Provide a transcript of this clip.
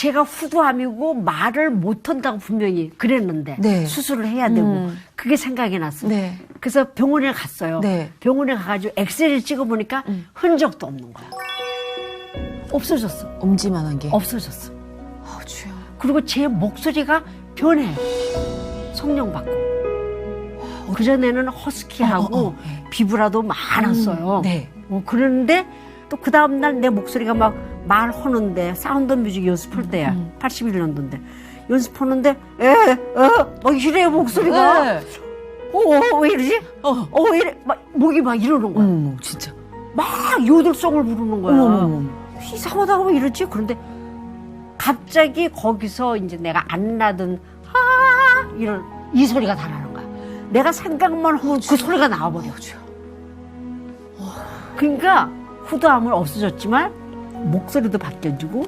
제가 후두암이고 말을 못한다고 분명히 그랬는데 네. 수술을 해야 되고 음. 그게 생각이 났어. 네. 그래서 병원에 갔어요. 네. 병원에 가가지고 엑스레이를 찍어보니까 흔적도 없는 거야. 없어졌어. 엄지만한 게. 없어졌어. 아, 주여. 그리고 제 목소리가 변해. 성령 받고. 그 전에는 허스키하고 어, 어, 어, 네. 비브라도 많았어요. 음, 네. 어, 그런데 또 그 다음날 내 목소리가 막 말하는데 사운드 뮤직 연습할 때야. 음. 81년도인데. 연습하는데, 에, 어, 막 이래, 목소리가. 네. 어, 어, 왜 이러지? 어. 어, 왜 이래? 막, 목이 막 이러는 거야. 어머, 진짜. 막 요들송을 부르는 거야. 어머. 이상하다고 왜 이러지? 그런데 갑자기 거기서 이제 내가 안 나던 하 이런 이 소리가 다 나는 거야. 내가 생각만 하면 그 소리가 나와버려. 그러니까 후두함은 없어졌지만 목소리도 바뀌어지고